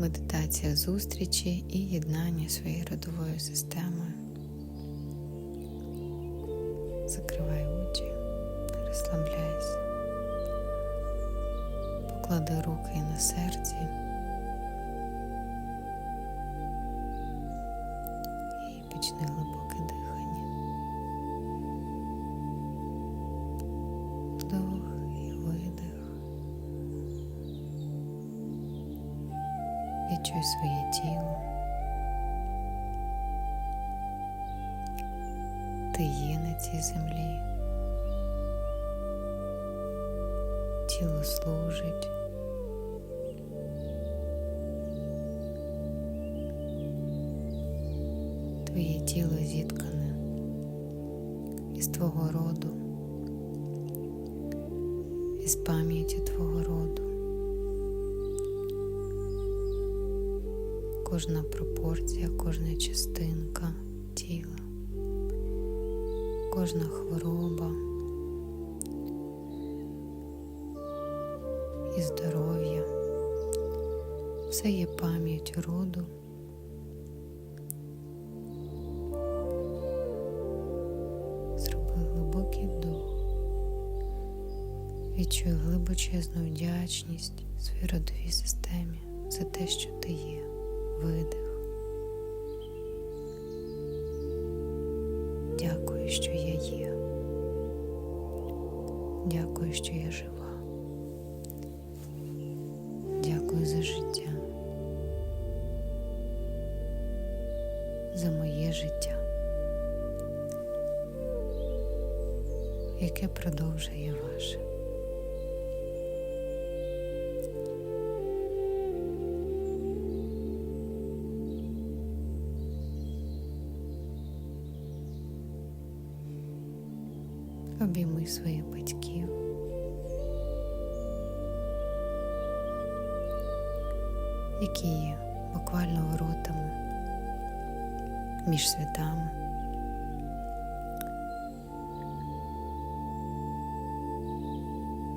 медитація зустрічі і єднання своєю родовою системою. Закривай очі, розслабляйся, поклади руки на серці Відчуй своє тіло. Ти є на цій землі. Тіло служить. Твоє тіло зіткане із твого роду, із пам'яті твого роду. Кожна пропорція, кожна частинка тіла, кожна хвороба і здоров'я, все є пам'ять роду. Зроби глибокий вдох. Відчуй глибочезну вдячність своїй родовій системі за те, що ти є. Видих. Дякую, що я є. Дякую, що я жива. Дякую за життя. За моє життя, яке продовжує ваше. Між світами.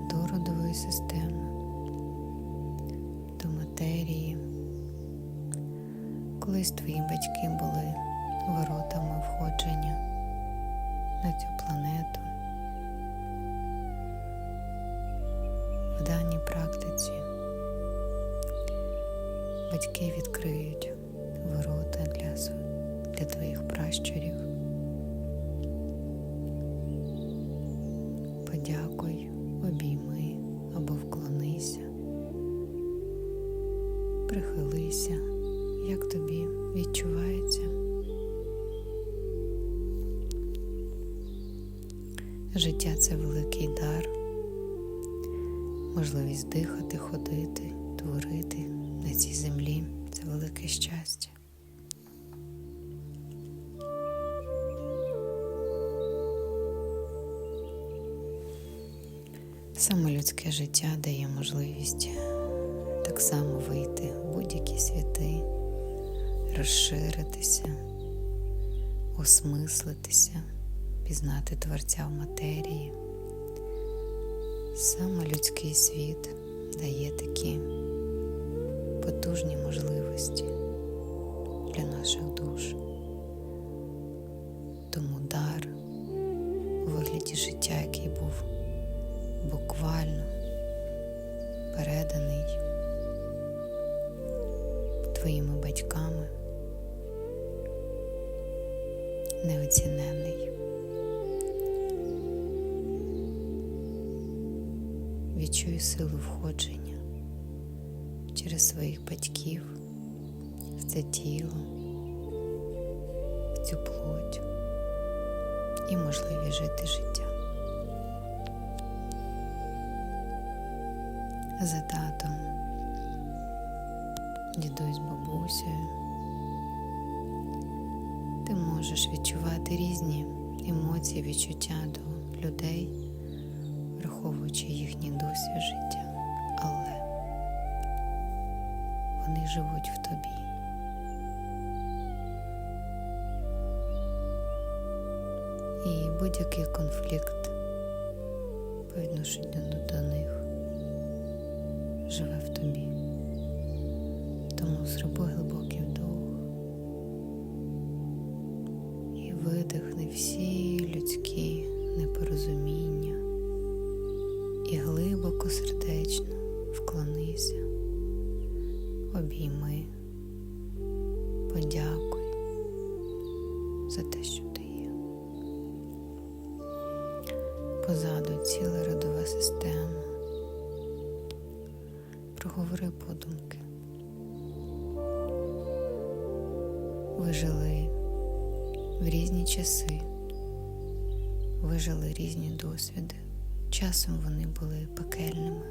До родової системи, до матерії. Колись твої батьки були воротами входження на цю планету. В даній практиці батьки відкриють ворота для, св- для твоїх пращурів. Подякуй, обійми або вклонися, прихилися, як тобі відчувається. Життя це великий дар, можливість дихати, ходити, творити на цій землі це велике щастя. Саме людське життя дає можливість так само вийти в будь-які світи, розширитися, осмислитися, пізнати Творця в матерії. Саме людський світ дає такі потужні можливості для наших душ. Тому дар у вигляді життя, який був буквально переданий твоїми батьками, неоцінений. Відчуй силу входження через своїх батьків в це тіло, в цю плоть і можливість жити життя. За татом, дідусь бабусею, ти можеш відчувати різні емоції, відчуття до людей, враховуючи їхній досвід життя, але вони живуть в тобі. І будь-який конфлікт по відношенню до них живе в тобі. Тому зроби глибокий вдох і видихни всі людські непорозуміння і глибоко сердечно вклонися, обійми, подякуй за те, що ти є. Позаду ціла родова система. Проговори подумки. Ви жили в різні часи, ви жили різні досвіди. Часом вони були пекельними.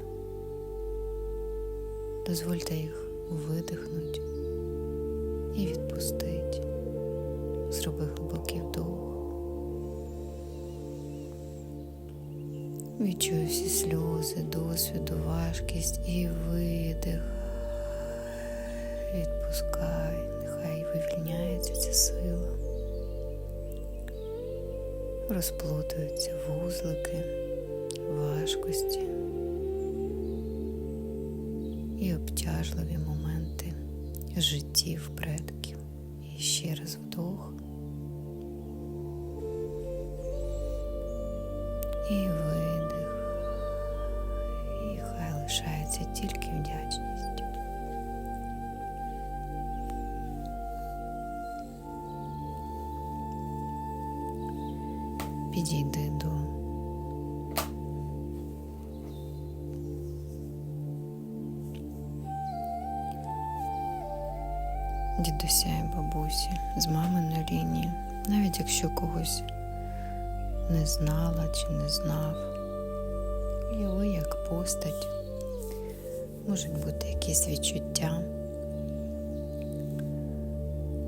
Дозвольте їх видихнути і відпустити. Зроби глибокий вдох. Відчуй всі сльози, досвіду, важкість і видих. Відпускай, нехай вивільняється ця сила. Розплутуються вузлики, важкості і обтяжливі моменти життів предків. І ще раз вдох. І видих. Лишається тільки вдячність. Підійди до дідуся і бабусі з маминої лінії, навіть якщо когось не знала чи не знав. Уяви як постать, можуть бути якісь відчуття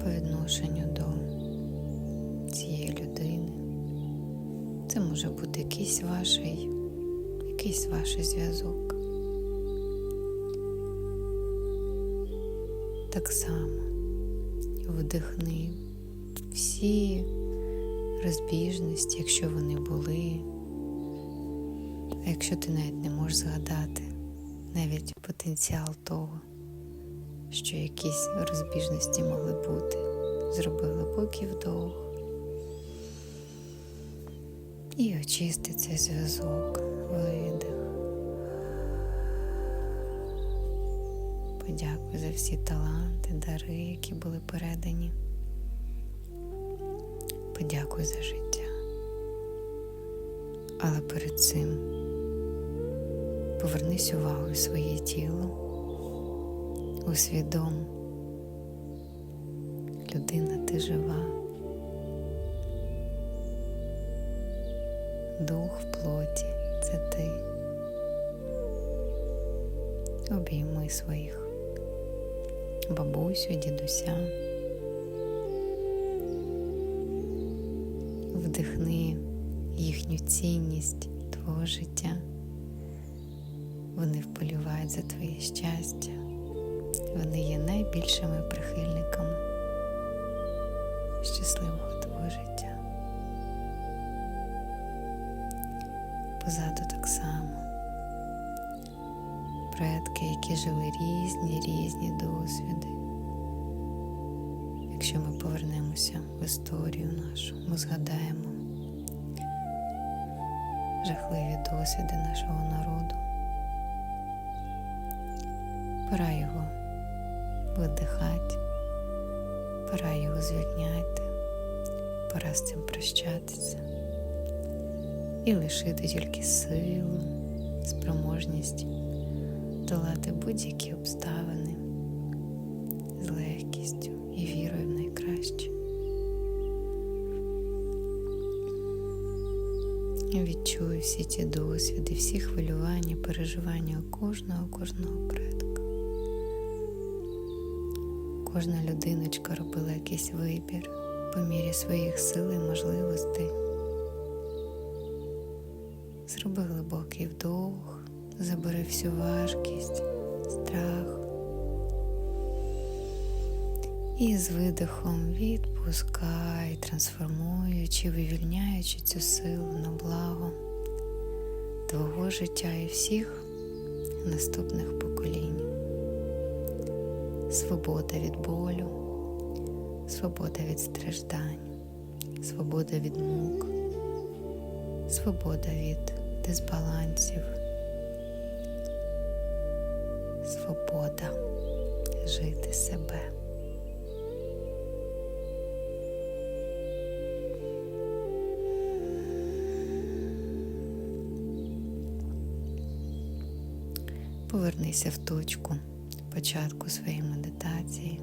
по відношенню до цієї людини. Це може бути якийсь ваш, якийсь ваш зв'язок. Так само вдихни всі розбіжності, якщо вони були. А якщо ти навіть не можеш згадати навіть потенціал того, що якісь розбіжності могли бути, зроби глибокий вдох і очисти цей зв'язок, видих. Подякуй за всі таланти, дари, які були передані. Подякуй за життя. Але перед цим повернись увагу в своє тіло, усвідом, людина ти жива, дух в плоті це ти. Обійми своїх бабусю, дідуся. Вдихни їхню цінність твого життя. Вони вполювають за твоє щастя. Вони є найбільшими прихильниками щасливого твого життя. Позаду так само. Предки, які жили різні різні досвіди. Якщо ми повернемося в історію нашу, ми згадаємо жахливі досвіди нашого народу. Пора його видихати, пора його звільняти, пора з цим прощатися і лишити тільки силу, спроможність долати будь-які обставини з легкістю і вірою в найкраще. Відчую всі ті досвіди, всі хвилювання, переживання кожного, кожного предка. Кожна людиночка робила якийсь вибір по мірі своїх сил і можливостей. Зроби глибокий вдох, забери всю важкість, страх. І з видихом відпускай, трансформуючи, вивільняючи цю силу на благо твого життя і всіх наступних поколінь. Свобода від болю, свобода від страждань, свобода від мук, свобода від дисбалансів, свобода жити себе. Повернися в точку початку своєї медитації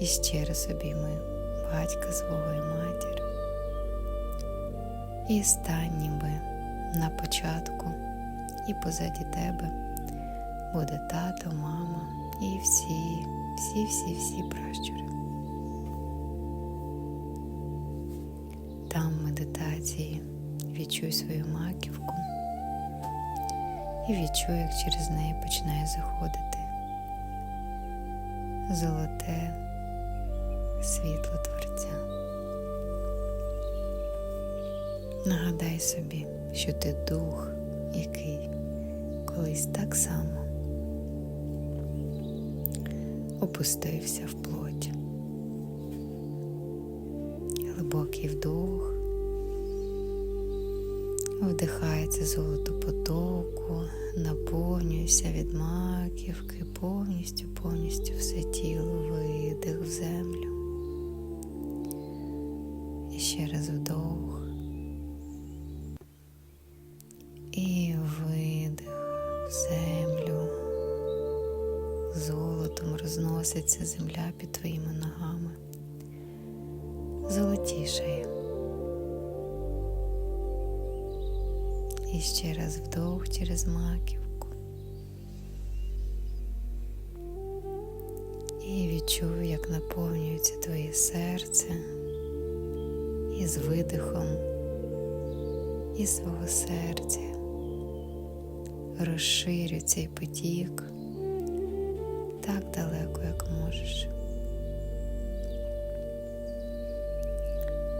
і ще раз обійми батька свого і матір. І стань ніби на початку, і позаді тебе буде тато, мама і всі, всі, всі, всі пращури. Там медитації відчуй свою маківку і відчуй, як через неї починає заходити золоте світло Творця. Нагадай собі, що ти дух, який колись так само опустився в плоть. Глибокий вдох, вдихається золото потоку, від маківки, повністю, повністю все тіло, видих в землю. І ще раз вдох. І видих в землю. Золотом розноситься земля під твоїми ногами. Золотішає. І ще раз вдох через маківку. І відчуй, як наповнюється твоє серце і з видихом із свого серця. Розширюй цей потік так далеко, як можеш.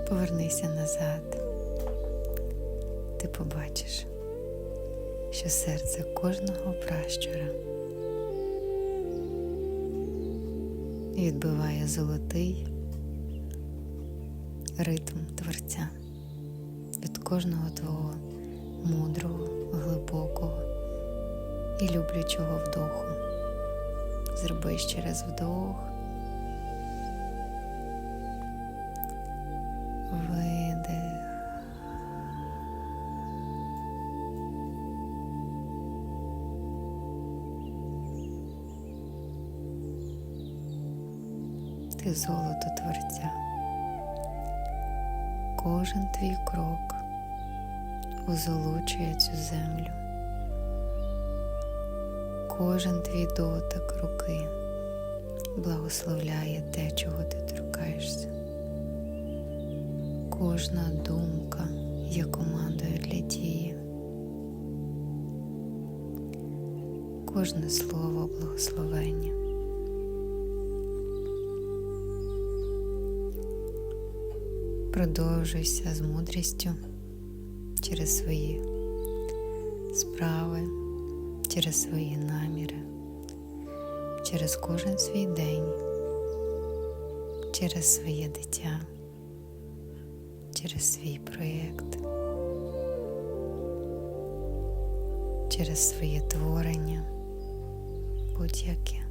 Повернися назад ти побачиш, що серце кожного пращура відбиває золотий ритм Творця від кожного твого мудрого, глибокого і люблячого вдоху. Зроби ще раз вдох. Ти золото Творця. Кожен твій крок озолочує цю землю. Кожен твій дотик руки благословляє те, чого ти торкаєшся. Кожна думка є командою для дії. Кожне слово благословення. Продовжуйся з мудрістю через свої справи, через свої наміри, через кожен свій день, через своє дитя, через свій проєкт, через своє творення, будь-яке.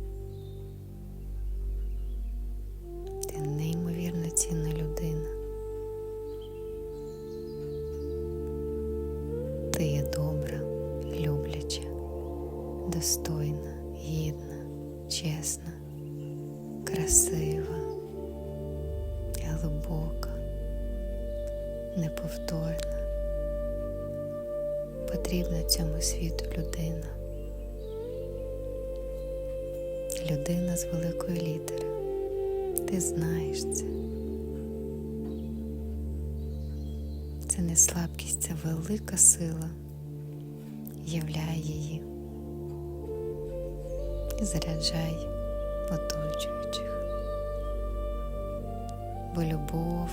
Ти неймовірно цінна людина. Достойна, гідна, чесна, красива, глибока, неповторна. Потрібна цьому світу людина. Людина з великої літери. Ти знаєш це. Це не слабкість, це велика сила. Являй її і заряджай оточуючих. Бо любов